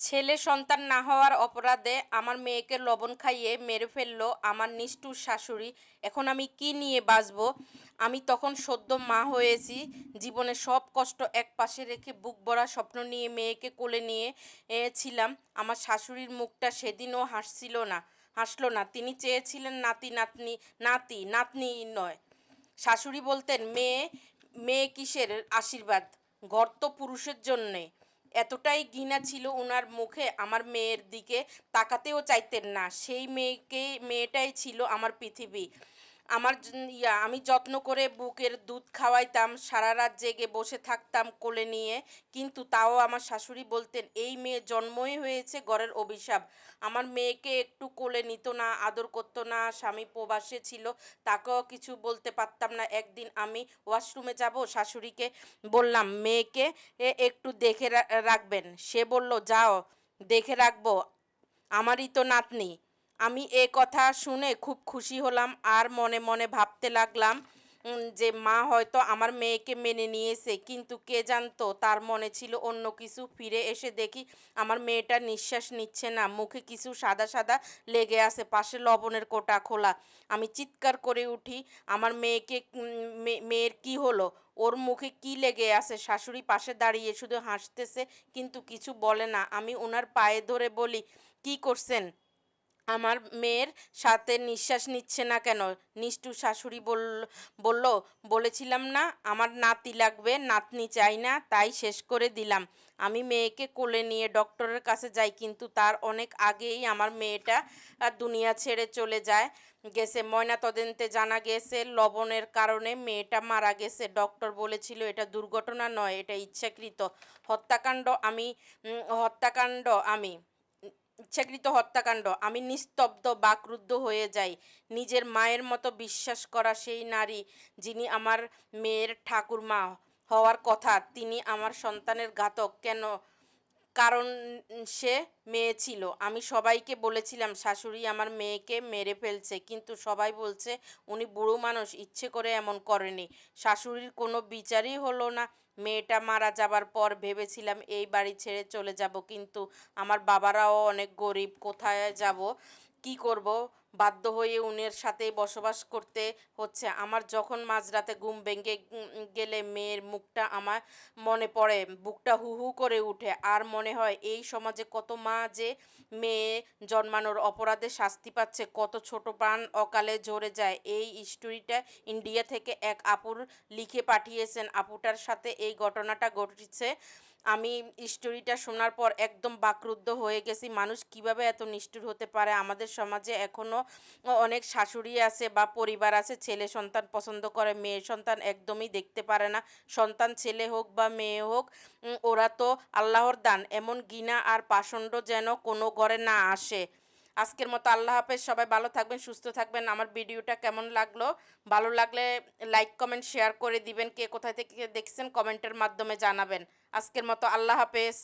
ছেলে সন্তান না হওয়ার অপরাধে আমার মেয়েকে লবণ খাইয়ে মেরে ফেলল আমার নিষ্ঠুর শাশুড়ি। এখন আমি কি নিয়ে বাঁচব? আমি তখন সদ্য মা হয়েছি। জীবনে সব কষ্ট এক পাশে রেখে বুক ভরা স্বপ্ন নিয়ে মেয়েকে কোলে নিয়ে ছিলাম। আমার শাশুড়ির মুখটা সেদিনও হাসছিল না, হাসলো না। তিনি চেয়েছিলেন নাতি, নাতনি নাতি, নাতনি নয়। শাশুড়ি বলতেন, মেয়ে মেয়ে কিসের আশীর্বাদ? ঘর তো পুরুষের জন্যে। এতটাই ঘৃণা ছিল ওনার মুখে, আমার মেয়ের দিকে তাকাতেও চাইতেন না। সেই মেয়েকে, মেয়েটাই ছিল আমার পৃথিবী। আমার ইয়া, আমি যত্ন করে বুকের দুধ খাওয়াইতাম, সারা রাত জেগে বসে থাকতাম কোলে নিয়ে। কিন্তু তাও আমার শাশুড়ি বলতেন, এই মেয়ে জন্মই হয়েছে ঘরের অভিশাপ। আমার মেয়েকে একটু কোলে নিত না, আদর করতো না, স্বামী প্রবাসে ছিল, তাকেও কিছু বলতে পারতাম না। একদিন আমি ওয়াশরুমে যাব, শাশুড়িকে বললাম, মেয়েকে একটু দেখে রাখবেন। সে বলল, যাও, দেখে রাখব। আমারই তো নাতনি। আমি এ কথা শুনে খুব খুশি হলাম আর মনে মনে ভাবতে লাগলাম যে মা হয়তো আমার মেয়েকে মেনে নিয়েছে। কিন্তু কে জানতো, তার মনে ছিল অন্য কিছু। ফিরে এসে দেখি আমার মেয়েটা নিঃশ্বাস নিচ্ছে না। মুখে কিছু সাদা সাদা লেগে আছে, পাশে লবণের কোটা খোলা। আমি চিৎকার করে উঠি, আমার মেয়েকে মেয়ের কি হলো? ওর মুখে কি লেগে আছে? শাশুড়ি পাশে দাঁড়িয়ে শুধু হাসতেছে, কিন্তু কিছু বলে না। আমি ওনার পায়ে ধরে বলি, কি করছেন? আমার মেয়ের সাথে নিঃশ্বাস নিচ্ছে না কেন? নিষ্ঠুর শাশুড়ি বলল বলল, বলেছিলাম না, আমার নাতি লাগবে, নাতনি চাই না, তাই শেষ করে দিলাম। আমি মেয়েকে কোলে নিয়ে ডক্টরের কাছে যাই, কিন্তু তার অনেক আগেই আমার মেয়েটা দুনিয়া ছেড়ে চলে যায়। গেছে ময়না তদন্তে জানা গেছে, লবণের কারণে মেয়েটা মারা গেছে। ডক্টর বলেছিল, এটা দুর্ঘটনা নয়, এটা ইচ্ছাকৃত। হত্যাকাণ্ড আমি হত্যাকাণ্ড আমি। ইচ্ছাকৃত হত্যাকাণ্ড। আমি নিস্তব্ধ, বাকরুদ্ধ হয়ে যাই। নিজের মায়ের মতো বিশ্বাস করা সেই নারী যিনি আমার মেয়ের ঠাকুরমা হওয়ার কথা, তিনি আমার সন্তানের ঘাতক। কেন? কারণ সে মেয়ে ছিল। আমি সবাইকে বলেছিলাম, শাশুড়ি আমার মেয়েকে মেরে ফেলছে। কিন্তু সবাই বলছে, উনি বুড়ো মানুষ, ইচ্ছে করে এমন করেনি। শাশুড়ির কোনো বিচারই হলো না। মেয়েটা মারা যাবার পর ভেবেছিলাম এই বাড়ি ছেড়ে চলে যাব, কিন্তু আমার বাবারাও অনেক গরিব, কোথায় যাব? কি করব? বাধ্য হয়ে উনের সাথেই বসবাস করতে হচ্ছে। আমার যখন মাঝরাতে ঘুম ভেঙে উম, গেলে মেয়ের মুখটা আমার মনে পড়ে। বুকটা হু হু করে উঠে আর মনে হয়, এই সমাজে কত মা যে মেয়ে জন্মানোর অপরাধে শাস্তি পাচ্ছে, কত ছোট প্রাণ অকালে ঝরে যায়। এই স্টোরিটা ইন্ডিয়া থেকে এক আপুর লিখে পাঠিয়েছেন। আপুটার সাথে এই ঘটনাটা ঘটেছে। আমি স্টোরিটা শোনার পর একদম বাকরুদ্ধ হয়ে গেছি। মানুষ কীভাবে এত নিষ্ঠুর হতে পারে? আমাদের সমাজে এখনও অনেক শাশুড়ি আছে বা পরিবার আছে, ছেলে সন্তান পছন্দ করে, মেয়ে সন্তান একদমই দেখতে পারে না। সন্তান ছেলে হোক বা মেয়ে হোক ওরা তো আল্লাহর দান। এমন গিনা আর পাষণ্ড যেন কোনো ঘরে না আসে। আজকের মতো আল্লাহ হাফেজ, সবাই ভালো থাকবেন, সুস্থ থাকবেন। আমার ভিডিওটা কেমন লাগল? ভালো লাগলে লাইক, কমেন্ট, শেয়ার করে দিবেন। কে কোথায় থেকে দেখছেন, কমেন্টের মাধ্যমে জানাবেন। আজকের মতো আল্লাহ হাফেজ।